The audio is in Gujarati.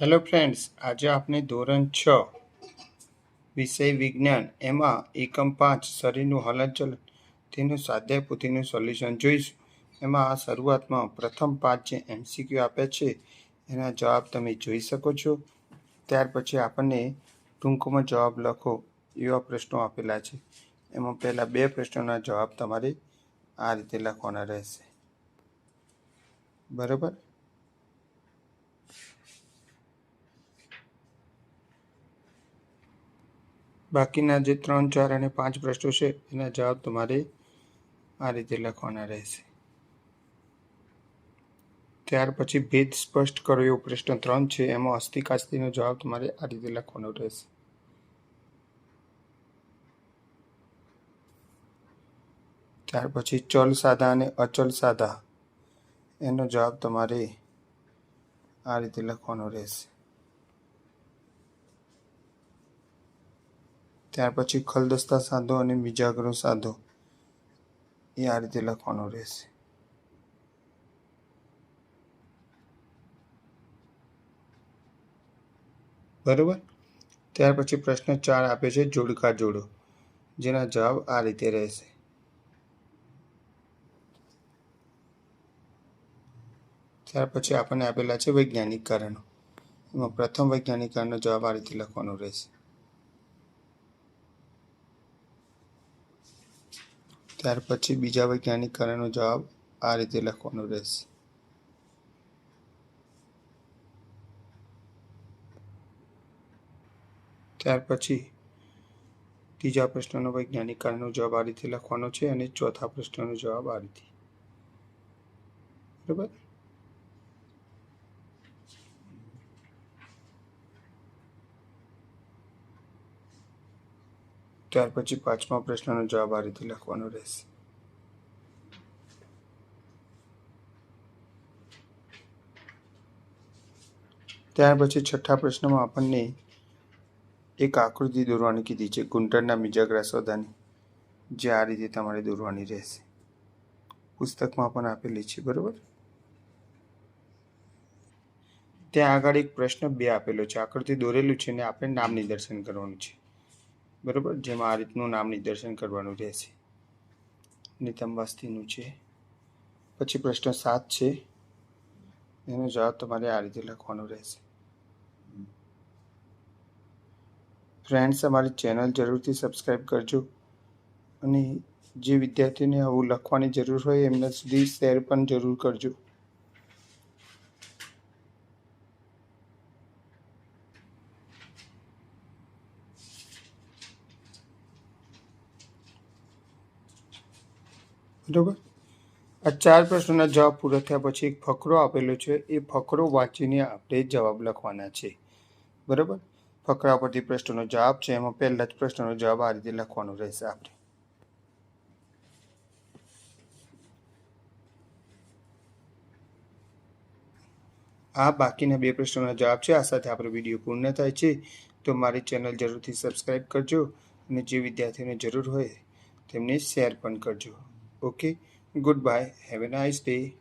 હેલો ફ્રેન્ડ્સ આજે આપણે ધોરણ છ, વિષય વિજ્ઞાન. એમાં એકમ પાંચ, શરીરનું હલનચલન, તેનું સ્વાધ્યાય પોથીનું સોલ્યુશન જોઈશું. એમાં આ શરૂઆતમાં પ્રથમ પાંચ જે એમસીક્યુ આપ્યા છે, એના જવાબ તમે જોઈ શકો છો. ત્યાર પછી આપણને ટૂંકમાં જવાબ લખો એવા પ્રશ્નો આપેલા છે. એમાં પહેલાં બે પ્રશ્નોના જવાબ તમારે આ રીતે લખવાના રહેશે. બરાબર? બાકીના જે ત્રણ, ચાર અને પાંચ પ્રશ્નો છે, એના જવાબ તમારે આ રીતે લખવાના રહેશે. ત્યાર પછી ભેદ સ્પષ્ટ કરો એવો પ્રશ્ન ત્રણ છે, એમાં અસ્થિકાસ્તીનો જવાબ તમારે આ રીતે લખવાનો રહેશે. ત્યાર પછી ચલ સાદા અને અચલ સાદા એનો જવાબ તમારે આ રીતે લખવાનો રહેશે. ત્યાર પછી ખલદસ્તા સાધો અને મિજાગરો સાધો. એ આ રીતે લખવાનો રહેશે. બરોબર? ત્યાર પછી પ્રશ્ન ચાર આપે છે, જોડકા જોડો. જેના જવાબ આ રીતે રહેશે. ત્યાર પછી આપણને આપેલા છે વૈજ્ઞાનિક કારણો એમાં પ્રથમ વૈજ્ઞાનિક કારણનો જવાબ આ રીતે લખવાનો રહેશે. ત્યાર પછી બીજા વૈજ્ઞાનિક કારણનો જવાબ આ રીતે લખવાનો રહેશે. ત્યાર પછી ત્રીજા પ્રશ્નનો વૈજ્ઞાનિક કારણનો જવાબ આ રીતે લખવાનો છે અને ચોથા પ્રશ્નનો જવાબ આ રીતે. બરાબર? ત્યાર પછી પાંચમા પ્રશ્નનો જવાબ આ રીતે લખવાનો રહેશે. ત્યાર પછી છઠ્ઠા પ્રશ્નમાં આપણને એક આકૃતિ દોરવાની કીધી છે ગુંટરના મિજાગરા સોદાની જે આ રીતે તમારે દોરવાની રહેશે. પુસ્તકમાં પણ આપેલી છે, બરોબર? ત્યાં આગળ એક પ્રશ્ન બે આપેલો છે, આકૃતિ દોરેલું છે અને આપણે નામ નિદર્શન કરવાનું છે. બરોબર? જેમાં આ રીતનું નામ નિદર્શન કરવાનું રહેશે. નિતંબાસ્થિનું છે. પછી પ્રશ્ન સાત છે. એનો જવાબ તમારે આ રીતે લખવાનો રહેશે. ફ્રેન્ડ્સ, અમારી ચેનલ જરૂરથી સબસ્ક્રાઈબ કરજો. અને જે વિદ્યાર્થીઓને આવું લખવાની જરૂર હોય એમના સુધી શેર પણ જરૂર કરજો. બરાબર? આ ચાર પ્રશ્નોના જવાબ પૂરા થયા પછી એક ફકરો આપેલો છે. એ ફકરો વાંચીને આપણે જવાબ લખવાના છે. બરાબર? ફકરા પરથી પ્રશ્નનો જવાબ છે. એમાં પહેલા જ પ્રશ્નનો જવાબ આ રીતે લખવાનો રહેશે આપણે. આ બાકીના બે પ્રશ્નોના જવાબ છે. આ સાથે આપણો વીડિયો પૂર્ણ થાય છે. તો મારી ચેનલ જરૂરથી સબસ્ક્રાઈબ કરજો અને જે વિદ્યાર્થીઓને જરૂર હોય તેમને શેર પણ કરજો. okay goodbye. Have a nice day.